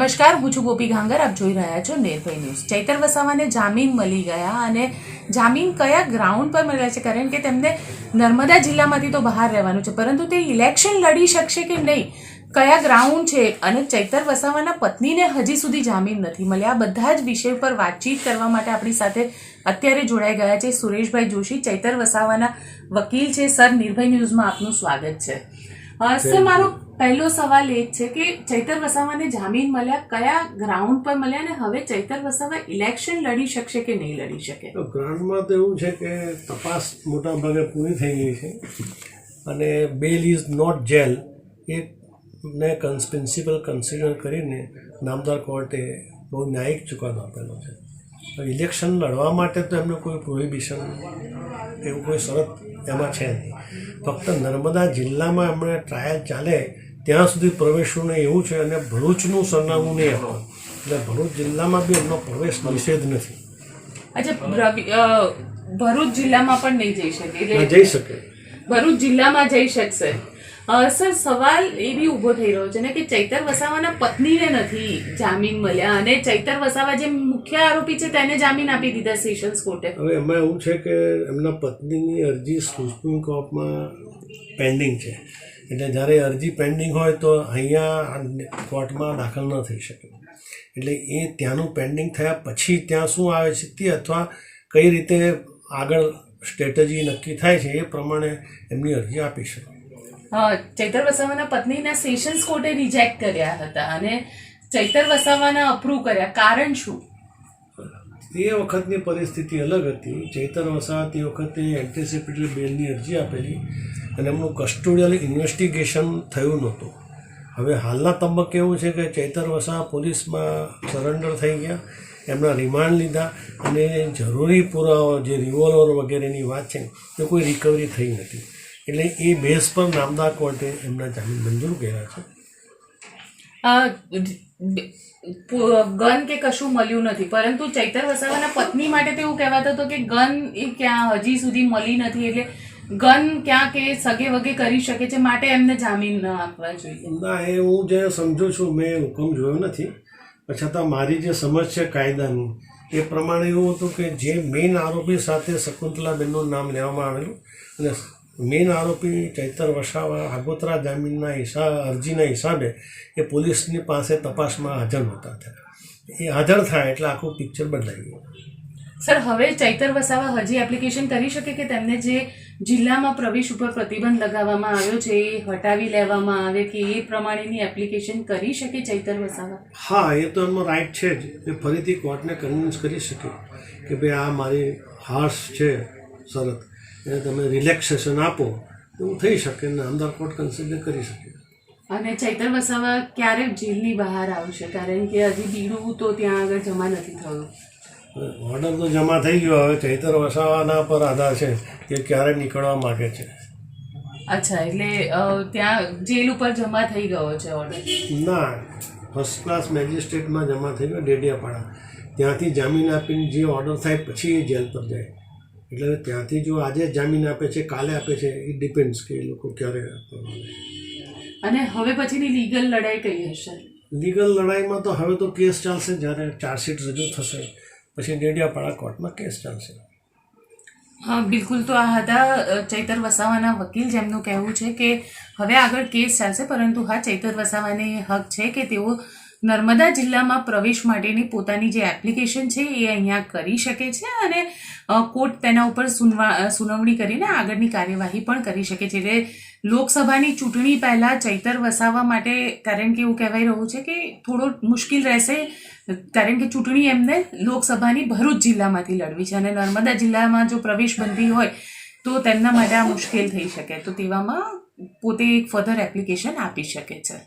નમસ્કાર હું છું ગોપી ઘાંગર. આપ જોઈ રહ્યા છો નિર્ભય ન્યૂઝ. ચૈતર વસાવાને જામીન મળી ગયા અને જામીન કયા ગ્રાઉન્ડ પર મળ્યા છે? કારણ કે તેમને નર્મદા જિલ્લામાંથી તો બહાર રહેવાનું છે. પરંતુ તે ઇલેક્શન લડી શકશે કે નહીં? કયા ગ્રાઉન્ડ છે? અને ચૈતર વસાવાના પત્નીને હજી સુધી જામીન નથી મળ્યા આ બધા જ વિષય પર વાતચીત કરવા માટે આપણી સાથે અત્યારે જોડાઈ ગયા છે સુરેશભાઈ જોશી ચૈતર વસાવાના વકીલ છે. સર નિર્ભય ન્યૂઝમાં આપનું સ્વાગત છે. સર મારો પહેલો સવાલ એ છે કે ચૈતર વસાવાને જામીન મળ્યા કયા ગ્રાઉન્ડ પર મળ્યા અને હવે ચૈતર વસાવા ઇલેક્શન લડી શકશે કે નહીં લડી શકે? ગ્રાઉન્ડમાં તો એવું છે કે તપાસ મોટા ભાગે પૂરી થઈ ગઈ છે અને બેલ ઇઝ નોટ જેલ એ ને પ્રિન્સિપલ કન્સિડર કરીને નામદાર કોર્ટે બહુ ન્યાયિક ચુકાદો આપેલો છે. ઇલેક્શન લડવા માટે તો એમનું કોઈ પ્રોહિબિશન એવું કોઈ શરત એમાં છે નહીં. ફક્ત નર્મદા જિલ્લામાં એમણે ટ્રાયલ ચાલે ત્યાં સુધી પ્રવેશવું નહીં એવું છે અને ભરૂચનું સરનામું નહીં આપવાનું એટલે ભરૂચ જિલ્લામાં બી એમનો પ્રવેશ નિષેધ નથી. અચ્છા ભરૂચ જિલ્લામાં પણ નહીં જઈ શકે એટલે જઈ શકે. ભરૂચ જિલ્લામાં જઈ શકશે. સર સવાલ એ બી ઊભો થઈ રહ્યો છે ને કે ચૈતર વસાવાના પત્નીને નથી જામીન મળ્યા અને ચૈતર વસાવા જે મુખ્ય આરોપી છે તેને જામીન આપી દીધા સેશન્સ કોર્ટે. હવે એમાં એવું છે કે એમના પત્નીની અરજી સુપ્રીમ કોર્ટમાં પેન્ડિંગ છે. એટલે જ્યારે અરજી પેન્ડિંગ હોય તો અહીંયા કોર્ટમાં દાખલ ન થઈ શકે. એટલે એ ત્યાંનું પેન્ડિંગ થયા પછી ત્યાં શું આવે છે તે અથવા કઈ રીતે આગળ સ્ટ્રેટજી નક્કી થાય છે એ પ્રમાણે એમની અરજી આપી શકે. ચૈતર વસાવાના પત્નીના સેશન્સ કોર્ટે રિજેક્ટ કર્યા હતા અને ચૈતર વસાવાના અપ્રૂવ કર્યા. કારણ શું? તે વખતની પરિસ્થિતિ અલગ હતી. ચેતર વસાહત એ વખતે એન્ટિસિપેટરી બેલની અરજી આપેલી અને એમનું કસ્ટોડિયલ ઇન્વેસ્ટિગેશન થયું નહોતું. હવે હાલના તબક્કે એવું છે કે ચેતર વસા પોલીસમાં સરેન્ડર થઈ ગયા. એમના રિમાન્ડ લીધા અને જરૂરી પુરાવા, જે રિવોલ્વર વગેરેની વાત છે, એ કોઈ રિકવરી થઈ નથી. એટલે એ બેઝ પર નામદાર કોર્ટે એમના જામીન મંજૂર કર્યા છે. ગન કે કશું મળ્યું નથી. પરંતુ ચૈતર વસાવાના પત્ની માટે તો એવું કહેવાતું હતું કે ગન એ ક્યાં હજી સુધી મળી નથી એટલે ગન ક્યાં કે સગે વગે કરી શકે છે માટે એમને જામીન ન આપવા જોઈએ. ના, એ હું જે સમજુ છું, મેં હુકમ જોયો નથી. છતાં મારી જે સમજ છે કાયદાની, એ પ્રમાણે એવું હતું કે જે મેઇન આરોપી સાથે શકુંતલાબેનનું નામ લેવામાં આવેલું અને મેઇન આરોપી ચૈતર વસાવા આગોતરા જામીનના હિસાબ અરજીના હિસાબે એ પોલીસની પાસે તપાસમાં હાજર નહોતા થયા. એ હાજર થાય એટલે આખું પિક્ચર બદલાઈ ગયું. સર હવે ચૈતર વસાવા હજી એપ્લિકેશન કરી શકે કે તેમને જે જિલ્લામાં પ્રવેશ ઉપર પ્રતિબંધ લગાવવામાં આવ્યો છે એ હટાવી લેવામાં આવે કે એ પ્રમાણેની એપ્લિકેશન કરી શકે ચૈતર વસાવા? હા એ તો એમનો રાઈટ છે જ. એ ફરીથી કોર્ટને કન્વિન્સ કરી શકે કે ભાઈ આ મારી હાર્શ છે શરત. એને તમે રિલેક્સેશન આપો એવું થઈ શકે ને આમદાર કોર્ટ કન્સિડર કરી શકે. અને ચૈતર વસાવા ક્યારે જેલની બહાર આવશે? કારણ કે હજી બીડું તો ત્યાં આગળ જમા નથી થયું. ઓર્ડર તો જમા થઈ ગયો હવે ચૈતર વસાવાના પર આધાર છે કે ક્યારે નીકળવા માગે છે. અચ્છા એટલે ત્યાં જેલ ઉપર જમા થઈ ગયો છે ઓર્ડર ના ફર્સ્ટ ક્લાસ મેજિસ્ટ્રેટમાં જમા થઈ ગયો ડેડિયાપાડા. ત્યાંથી જામીન આપીને જે ઓર્ડર થાય પછી એ જેલ પર જાય. એટલે ત્યાંથી જો આજે જામીન આપે છે કાલે આપે છે એ ડિપેન્ડ્સ કે એ લોકો ક્યારે અને હવે પછીની લીગલ લડાઈ કઈ હશે? લીગલ લડાઈમાં તો હવે તો કેસ ચાલશે જ્યારે ચાર્જશીટ રજૂ થશે પછી ડેડિયાપાડા કોર્ટમાં કેસ ચાલશે. હા બિલકુલ તો આ હતા ચૈતર વસાવાના વકીલ જેમનું કહેવું છે કે હવે આગળ કેસ ચાલશે પરંતુ હા ચૈતર વસાવાને હક છે કે તેઓ નર્મદા જિલ્લામાં પ્રવેશ માટેની પોતાની જે એપ્લિકેશન છે એ અહીંયા કરી શકે છે અને કોર્ટ તેના ઉપર સુનવા સુનાવણી કરીને આગળની કાર્યવાહી પણ કરી શકે છે. એટલે લોકસભાની ચૂંટણી પહેલાં ચૈતર વસાવા માટે કારણ કે એવું કહેવાય રહ્યું છે કે થોડો મુશ્કેલ રહેશે, કારણ કે ચૂંટણી એમને લોકસભાની ભરૂચ જિલ્લામાંથી લડવી છે અને નર્મદા જિલ્લામાં જો પ્રવેશ બંધી હોય તો તેમના માટે આ મુશ્કેલ થઈ શકે. તો તેવામાં પોતે એક ફર્ધર એપ્લિકેશન આપી શકે છે.